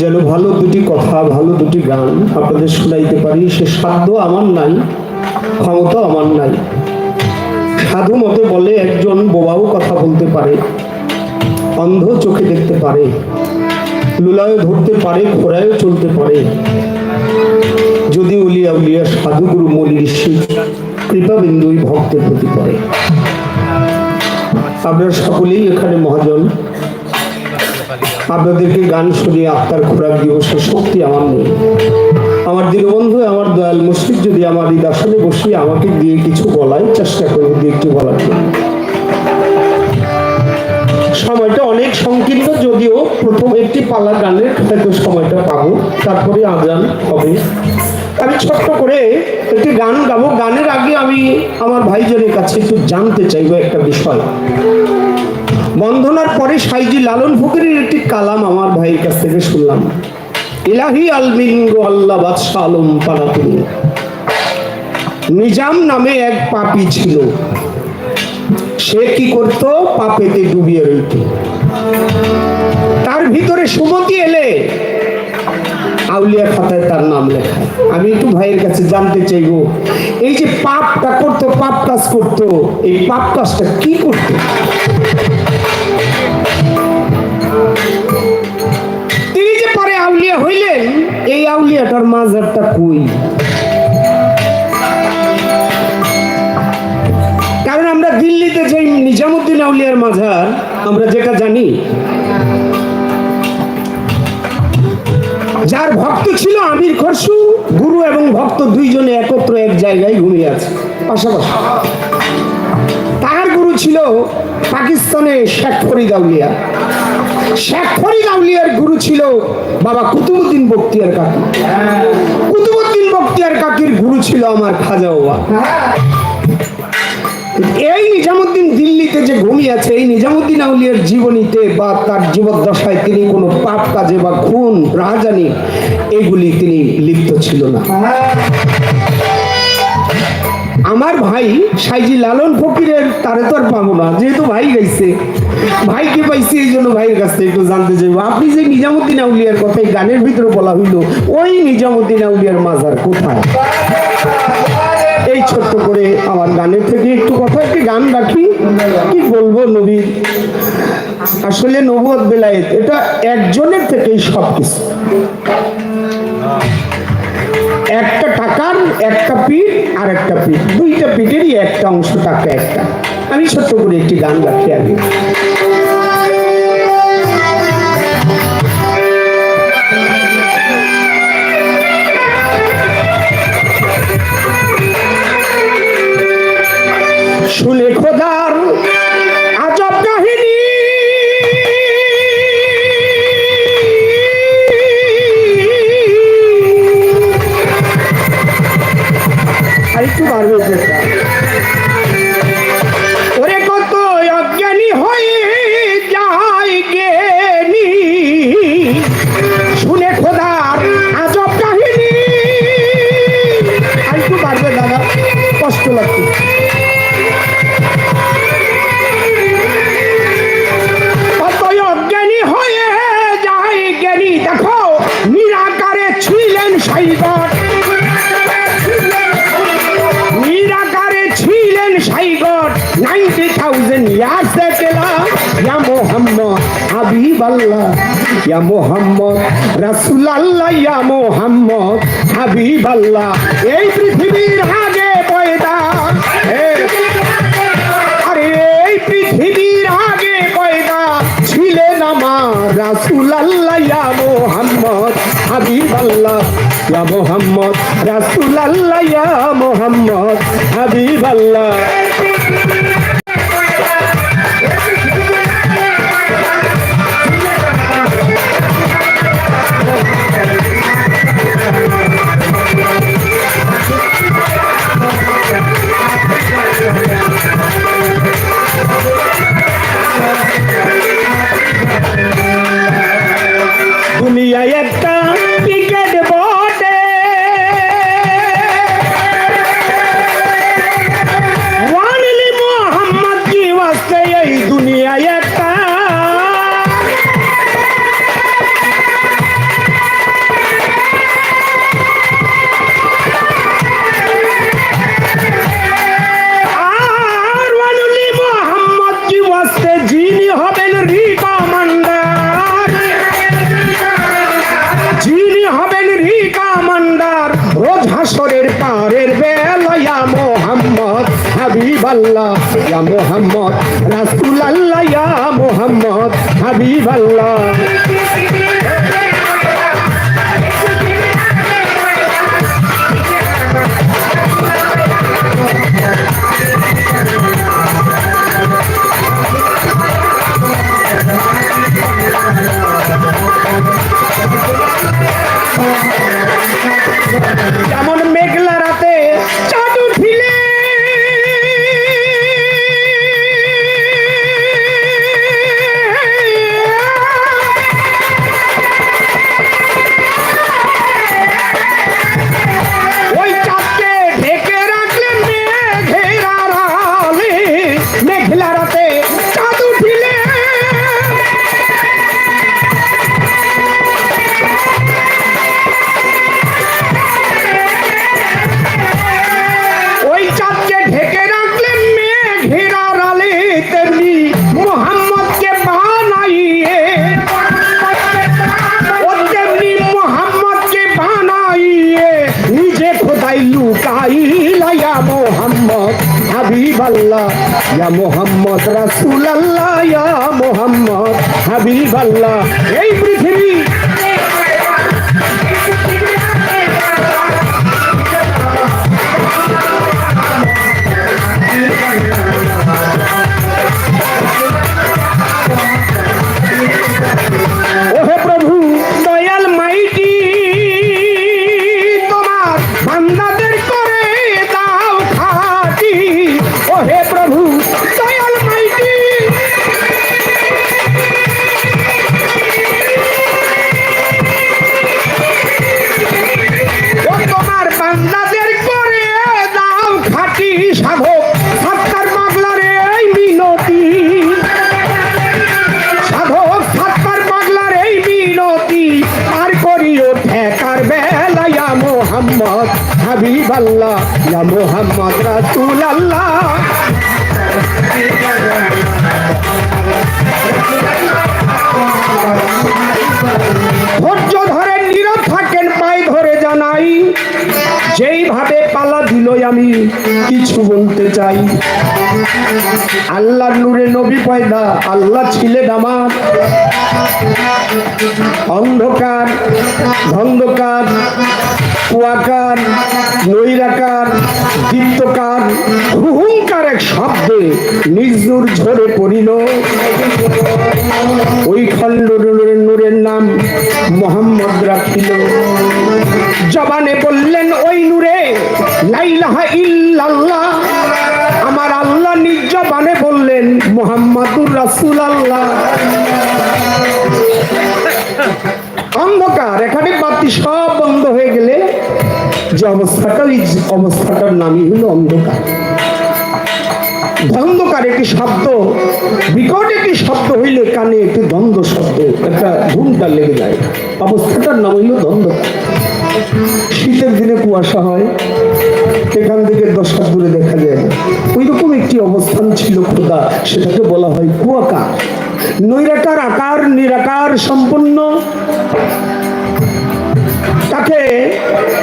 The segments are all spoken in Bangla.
যেন ভালো দুটি কথা, ভালো দুটি গান আপনাদের শোনাইতে পারি। সে সাধ্য আমার নাই, ক্ষমতা আমার নাই। সাধু মতে বলে একজন বোবাও কথা বলতে পারে, অন্ধ চোখে দেখতে পারে, লুলায় ধরতে পারে খোরায়ও চলতে পারে। যদি উলিয়া উলিয়া সাধু গুরু মলি ঋষি কৃপা বিন্দুই ভক্তের প্রতি করে। আপনারা সকলেই এখানে মহাজন আপনাদেরকে গান শুনিয়ে আত্মার খোরাক দিবসের শক্তি আমার নেই। আমার দীনবন্ধু আমার দয়াল মুসলিম যদি আমার এই দর্শনে বসিয়ে আমাকে দিয়ে কিছু বলায়, চেষ্টা করবে দিয়ে একটু বলার সময়টা অনেক সংকীর্ণ, যদিও প্রথম একটি পালা গানের হয়তো সময়টা পাবো, তারপরে আজান হবে। আমি ছোট্ট করে একটি গান গাবো। গানের আগে আমি আমার ভাইজনের কাছে একটু জানতে চাইব একটা বিষয়। বন্ধনার পরে সাইজি লালন ফকিরের একটি কালাম আমার ভাইয়ের কাছ থেকে শুনলাম। ইলাহি আলমিঙ্গ আল্লাহ বাদশাহ আলম তিনি নিজাম নামে এক পাপি ছিল। সে কি করত? পাপেতে ডুবিয়ে রইত। তার ভিতরে সুমতি এলে। আউলিয়া খাতায় তার নাম লেখা। আমি একটু ভাইয়ের কাছে জানতে চাইব, এই যে পাপটা করতো, পাপ কাজ করতো, এই পাপ কাজটা কি করতো? আউলিয়া হইলেন এই আউলিয়াটার মাজারটা কই? কারণ আমরা দিল্লিতে যে নিজামুদ্দিন আউলিয়ার মাজার আমরা যেটা জানি, যার ভক্ত ছিল আমির খরসু গুরু এবং ভক্ত দুইজনে একত্র এক জায়গায় ঘুমিয়ে আছে, পাশাপাশি। তার গুরু ছিল পাকিস্তানে শেখ ফরিদ আউলিয়া। শেখ ফরিদ আউলিয়ার গুরু ছিল বাবা কুতুবুদ্দিন বক্তিয়ার কাকি। কুতুবুদ্দিন বক্তিয়ার কাকির গুরু ছিল আমার খাজা বাবা। এই নিজামুদ্দিন দিল্লিতে যে ঘুমিয়ে আছে, এই নিজামুদ্দিন আউলিয়ার জীবনীতে বা তার জীবদ্দশায় তিনি কোনো পাপ কাজে বা খুন, রাহাজানি এগুলি তিনি লিপ্ত ছিল না। আমার ভাই সাইজি লালন ফকিরের তারে তো আর পাবো না, যেহেতু ভাই গাইছে ভাইকে পাইছি, এই জন্য ভাইয়ের কাছ থেকে একটু জানতে চাইব। আপনি যে নিজামুদ্দিন আউলিয়ার কথা গানের ভিতরে বলা ওই নিজামুদ্দিন আউলিয়ার মাজার কোথায়? এই ছোট্ট করে আমার গানের থেকে একটু কথা, একটি গান রাখি। কি বলব নবীর আসলে নবুয়ত বেলায়েত, এটা একজনের থেকেই সব কিছু একটা টাকার একটা পিঠ আর একটা পিঠ। দুইটা পিঠেরই একটা অংশ টাকা একটা। আমি ছোট্ট করে একটি গান রাখি আগে। হাবিব আল্লাহ ইয়া মোহাম্মদ রাসুল আল্লাহ ইয়া মোহাম্মদ হাবিব আল্লাহ এই পৃথিবীর আগে পয়দা আরে এই পৃথিবীর আগে পয়দা ছিলেন আমার রাসুল আল্লাহ ইয়া মোহাম্মদ হাবিব আল্লাহ ইয়া মোহাম্মদ রাসুল আল্লাহ ইয়া মোহাম্মদ হাবিব আল্লাহ দুনিয়ায় একটা আল্লাহ ইয়া মোহাম্মদ রাসুল আল্লাহ ইয়া মোহাম্মদ হাবিব আল্লাহ ইয়া মোহাম্মদ রাসুল আল্লাহ ইয়া মোহাম্মদ হাবিব আল্লাহ। এই পৃথিবী হাবিব আল্লাহ ইয়া মোহাম্মদ রাসূল আল্লাহ ধৈর্য ধরে, নীরব থাকেন, পায়ে ধরে জানাই। যেইভাবে পালা দিল আমি, কিছু বলতে চাই। আল্লাহর নূরে নবী পয়দা, আল্লাহ ছিলেন আমার। অন্ধকার ধন্ধকার কুয়াকার নৈরাকার দীপ্তকার হুহুঙ্কার এক শব্দে নিজুর ঝরে পড়িল। ওই খণ্ড নূরের নাম মোহাম্মদ রাখিল। জবানে বললেন, ওই নূরে লাইলাহা ইল্লাল্লাহ। আমার আল্লাহ নিজ জবানে বললেন, মোহাম্মদুর রাসূল আল্লাহ অন্ধকার, এখানে বাতি সব বন্ধ হয়ে গেলে যে অবস্থাটা ওই অবস্থাটার নামই হলো অন্ধকার। ধন্ধকার একটি শব্দ, বিকট একটি শব্দ হইলে কানে একটি দ্বন্দ্ব শব্দ, একটা ঘুমটা লেগে যায়। অবস্থাটার নাম হইল ধন্ধকার শীতের দিনে কুয়াশা হয়, এখান থেকে দশ হাত দূরে দেখা যায়। ওই রকম একটি অবস্থান ছিল খোদা, সেটাকে বলা হয় কুয়াকা নৈরাকার আকার, নিরাকার সম্পন্ন তাকে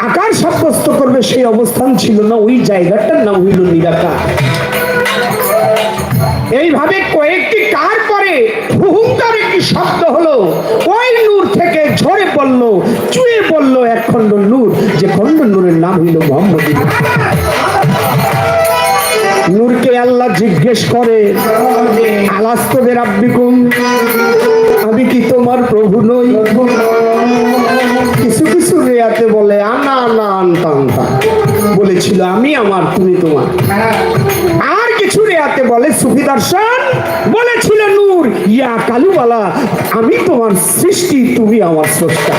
আকার সাব্যস্ত করবে, সেই অবস্থান ছিল না, ওই জায়গাটার নাম হইল নিরাকার। এইভাবে কয়েকটি কার পরে হুহুঙ্কার একটি শব্দ হলো, ওই নূর থেকে ঝরে পড়ল, চুয়ে পড়ল এক খণ্ড নূর, যে খণ্ড নূরের নাম হইল মোহাম্মদ নূরকে আল্লাহ জিজ্ঞেস করে আলাস্তদের আব্বিকুম, আমি কি তোমার প্রভু নই? কিছু বলে, আনা আনা, আনতা আনতা। বলেছিল, আমি আমার, তুমি তোমার। আর কিছু রেয়াতে বলে, সুফি দর্শন। বলেছিল নূর, ইয়া কালুবালা আমি তোমার সৃষ্টি, তুমি আমার স্রষ্টা।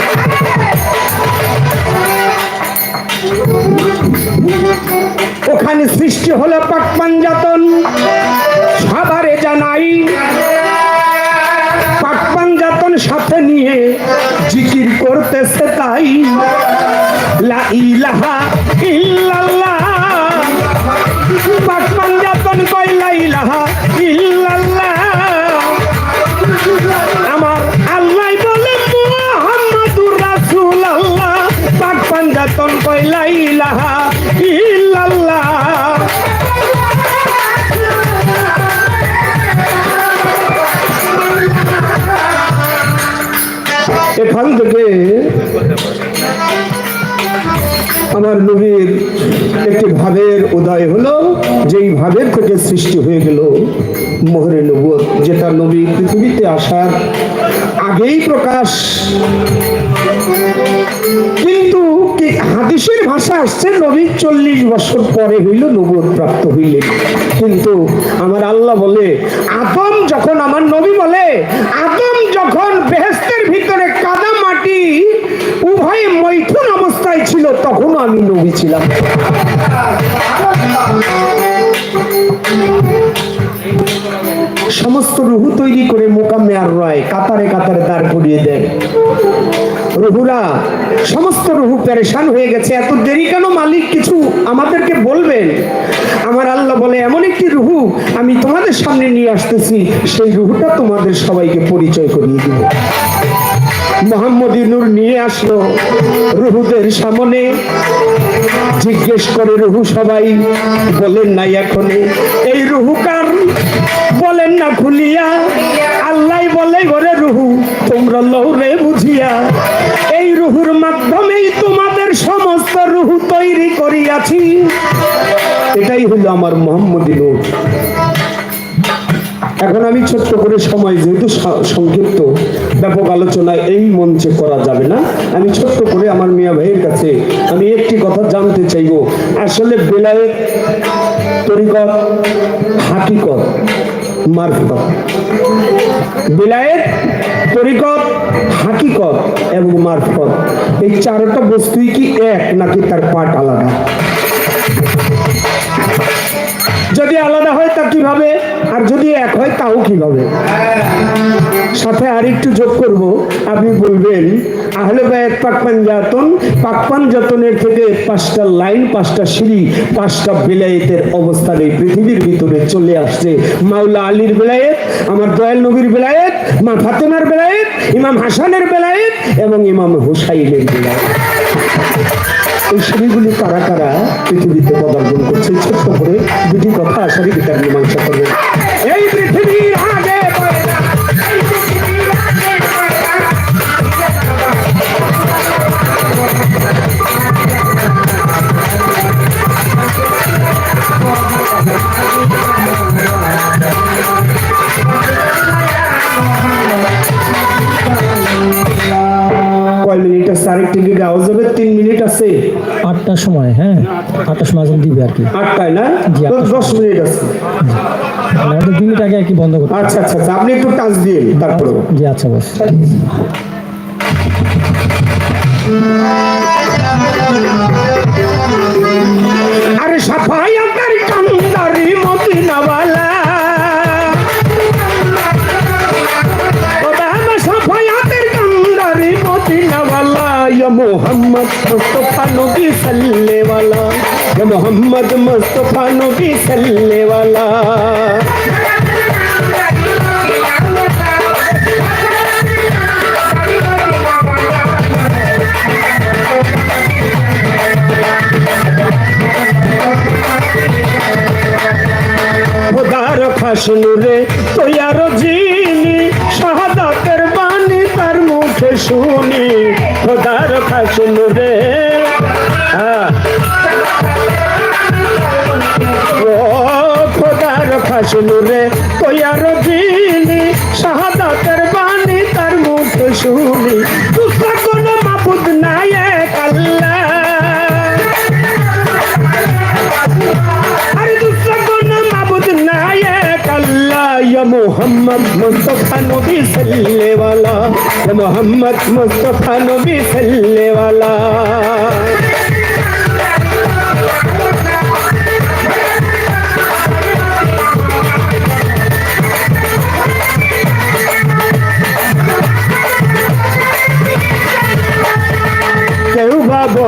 ওখানে সৃষ্টি হলো পাক পাঞ্জাতন সবারে জানাই সাথে নিয়ে জিকির করতেছে তাই। লা ইলাহা ইল্লাল্লাহ। পাক পাঞ্জাতন কই লা ভাবের থেকে সৃষ্টি হয়ে গেল মোহরে নবুয়ত, যেটা নবী পৃথিবীতে আসার আগেই প্রকাশ। কিন্তু হাদিসের ভাষা আসছে, নবী চল্লিশ বছর পরে হইল নবুয়ত প্রাপ্ত হইলেন। কিন্তু আমার আল্লাহ বলে, আদম যখন আমার নবী বলে, আদম যখন বেহেস্তের ভিতরে কাদা মাটি উভয়ে মৈথুন অবস্থায় ছিল, তখনও আমি নবী ছিলাম। সমস্ত রুহু তৈরি করে মোকামে আর রয়, কাতারে কাতারে দাঁড় করিয়ে দেয়। রুহুরা, সমস্ত রুহু প্যারেশান হয়ে গেছে। এত দেরি কেন মালিক, কিছু আমাদেরকে বলবেন? আমার আল্লাহ বলে, এমন একটি রুহু আমি তোমাদের সামনে নিয়ে আসতেছি। সেই রুহুটা তোমাদের সবাইকে পরিচয় করিয়ে দিব। মোহাম্মদ নূর নিয়ে আসলো রুহুদের সামনে। জিজ্ঞেস করে রুহু সবাই, বলেন নাই এখনে এই রুহুকার বলেন না খুলিয়া। আল্লাহ বলে, ঘরে রুহু, তোমরা লৌরে বুঝিয়া। এই রুহুর মাধ্যমেই তোমাদের সমস্ত রুহু তৈরি করিয়াছি। এটাই হলো আমার মোহাম্মদ নূর এখন আমি ছোট্ট করে সময়, যেহেতু সংক্ষিপ্ত, ব্যাপক আলোচনা এই মঞ্চে করা যাবে না, আমি ছোট্ট করে আমার মিয়া ভাইয়ের কাছে আমি একটি কথা জানতে চাইব। আসলে বেলায়েত তরিকত হাকিকত মারফত। বিলায়ের তরিকত, হাকিকত এবং মারফত। এই চারটা বস্তুই কি এক নাকি তার পাঠ আলাদা? যদি আলাদা হয় তা কীভাবে? আর যদি এক হয়, তাও কীভাবে? সাথে আর একটু যোগ করব। আপনি বলবেন, আহলে বায়াত পাক পাঞ্জাতন পাকপান পাঞ্জাতনের থেকে পাঁচটা লাইন, পাঁচটা সিঁড়ি, পাঁচটা বেলায়েতের অবস্থান এই পৃথিবীর ভিতরে চলে আসছে। মাওলা আলীর বেলায়েত, আমার দয়াল নবীর বেলায়েত, মা ফাতেমার বেলায়েত, ইমাম হাসানের বেলায়েত এবং ইমাম হুসাইনের বেলায়েত। এই সিঁড়িগুলি কারা কারা পৃথিবীতে পদার্পণ করছে? ছোট্ট করে দুটি কথা আশারি বিচার মীমাংসা করবে আছে আরেকটি দিকে আওয়াজ হবে তিন মিনিট আছে। আটটার সময় হ্যাঁ? আটটার সময় আজান দিবে আর কি। আটটায় না? দশ মিনিট আছে। আমাদের দুই মিনিট আগে আর কি বন্ধ করতে আচ্ছা আচ্ছা আচ্ছা, আপনি একটু টাচ দিয়ে তারপরে জি আচ্ছা বস। আরে সাফাই সাফায়াতের কান্দারি মদিনাওয়ালা। মোহাম্মদ মুস্তাফা নবী সাল্লে वाला ইয়া মোহাম্মদ মুস্তাফা নবী সাল্লে वाला খোদার খাসনুরে তৈয়ার জিনি শাহাদাতের বাণী তার মুখে শুনি রে কয়ার দিলি শাহাদাতের বানি তার মুখে শুনি। দুসরা কোনো মাবুদ নাই এক আল্লাহ। মোহাম্মদ মুস্তফা নবী সল্লে ওয়ালা মোহাম্মদ মুস্তফা নবী সল্লে ওয়ালা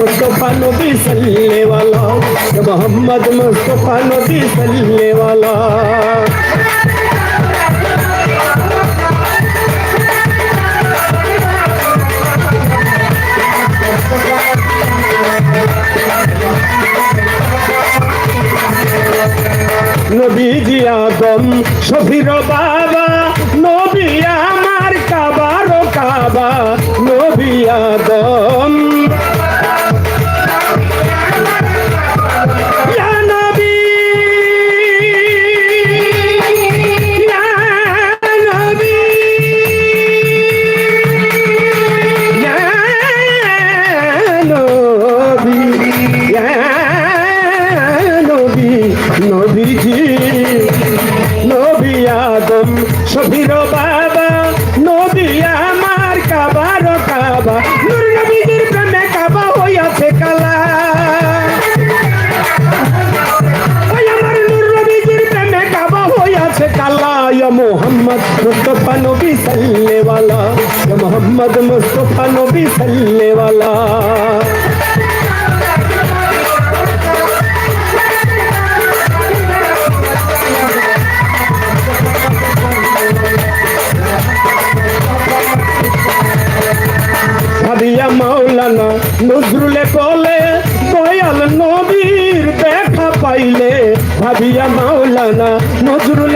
मुस्तफा नबी सल्ले वाला या मोहम्मद मुस्तफा नबी सल्ले वाला নবীজি আদম শফির বাবা নবী আমার কাবার কাবা নবী আদম সাল্লে ওয়ালা ইয়া মোহাম্মদ মুস্তফা নবী সাল্লে ওয়ালা ভাবিয়া মাওলানা নজরুলে বলে দয়াল নবীর দেখা পাইলে। ভাবিয়া মাওলানা নজরুলে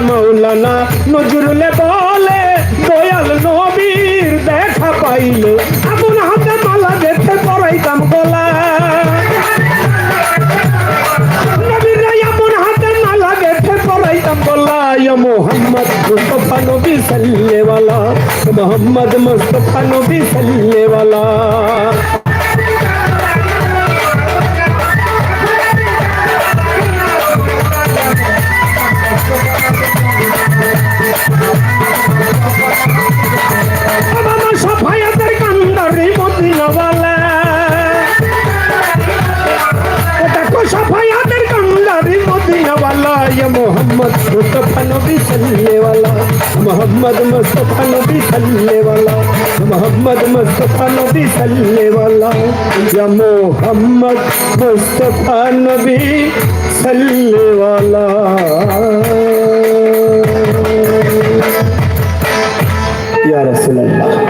ভাবিয়া মাওলানা ইয়া মোহাম্মদ মুস্তফা নবী সাল্লে ওয়ালা মোহাম্মদ মুস্তফা নবী সাল্লে ওয়ালা মোহাম্মদ মুস্তফা নবী সাল্লে ওয়ালা ইয়া মোহাম্মদ মুস্তফা নবী সাল্লে ওয়ালা ইয়া রাসূলুল্লাহ